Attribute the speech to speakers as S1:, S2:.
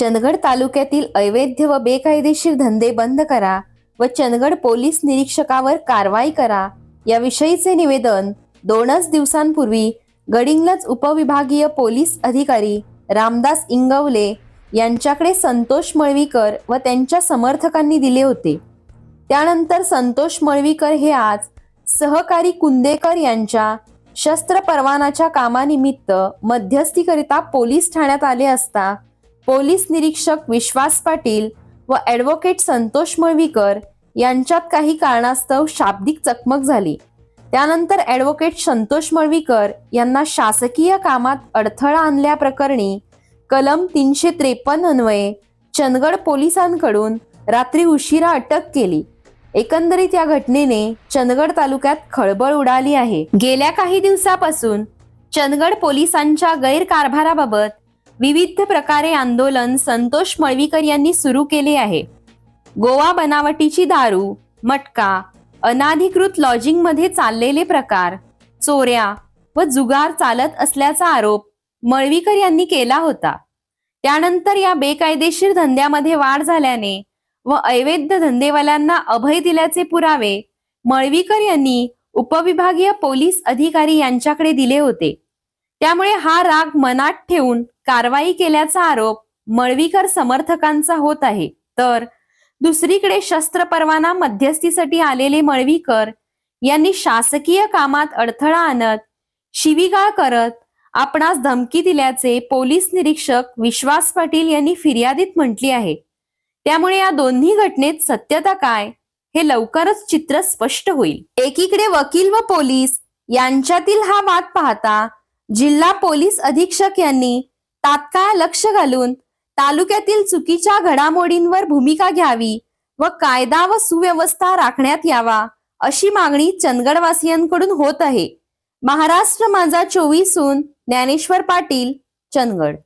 S1: चंदगड तालुक्यातील अवैध व बेकायदेशीर धंदे बंद करा व चंदगड पोलीस निरीक्षकावर कारवाई करा. याविषयीचे निवेदन दोनच दिवसांपूर्वी गडिंगलज उपविभागीय पोलीस अधिकारी रामदास इंगवले यांच्याकडे संतोष मळवीकर व त्यांच्या समर्थकांनी दिले होते. त्यानंतर संतोष मळवीकर हे आज सहकारी कुंदेकर यांच्या शस्त्र परवानाच्या कामानिमित्त मध्यस्थीकरिता पोलीस ठाण्यात आले असता पोलीस निरीक्षक विश्वास पाटील व ॲडव्होकेट संतोष मळवीकर यांच्यात काही कारणास्तव शाब्दिक चकमक झाली. त्यानंतर ॲडव्होकेट संतोष मळवीकर यांना शासकीय कामात अडथळा आणल्याप्रकरणी कलम तीनशे त्रेपन्न अन्वये चंदगड पोलिसांकडून रात्री उशिरा अटक केली. एकंदरीत या घटनेने चंदगड तालुक्यात खळबळ उडाली आहे. गेल्या काही दिवसापासून चंदगड पोलिसांच्या गैरकारभाराबाबत विविध प्रकारे आंदोलन संतोष मळवीकर यांनी सुरू केले आहे. गोवा बनावटीची दारू मटका अनाधिकृत लॉजिंगमध्ये चाललेले प्रकार चोऱ्या व जुगार चालत असल्याचा आरोप मळवीकर यांनी केला होता. त्यानंतर या बेकायदेशीर धंद्यामध्ये वाढ झाल्याने व अवैध धंदेवाल्यांना अभय दिल्याचे पुरावे मळवीकर यांनी उपविभागीय पोलीस अधिकारी यांच्याकडे दिले होते. त्यामुळे हा राग मनात ठेवून कारवाई केल्याचा आरोप मळवीकर समर्थकांचा होत आहे. तर दुसरीकडे शस्त्र परवाना मध्यस्थीसाठी आलेले मळवीकर यांनी शासकीय कामात अडथळा आणत शिवीगाळ करत आपणास धमकी दिल्याचे पोलीस निरीक्षक विश्वास पाटील यांनी फिर्यादीत म्हटली आहे. त्यामुळे या दोन्ही घटनेत सत्यता काय हे लवकरच चित्र स्पष्ट होईल. एकीकडे वकील व पोलीस यांच्यातील हा वाद पाहता जिल्हा पोलीस अधीक्षक यांनी तात्काळ लक्ष घालून तालुक्यातील चुकीच्या घडामोडींवर भूमिका घ्यावी व कायदा व सुव्यवस्था राखण्यात यावा अशी मागणी चंदगडवासियांकडून होत आहे. महाराष्ट्र माझा चोवीसून ज्ञानेश्वर पाटील चंदगड.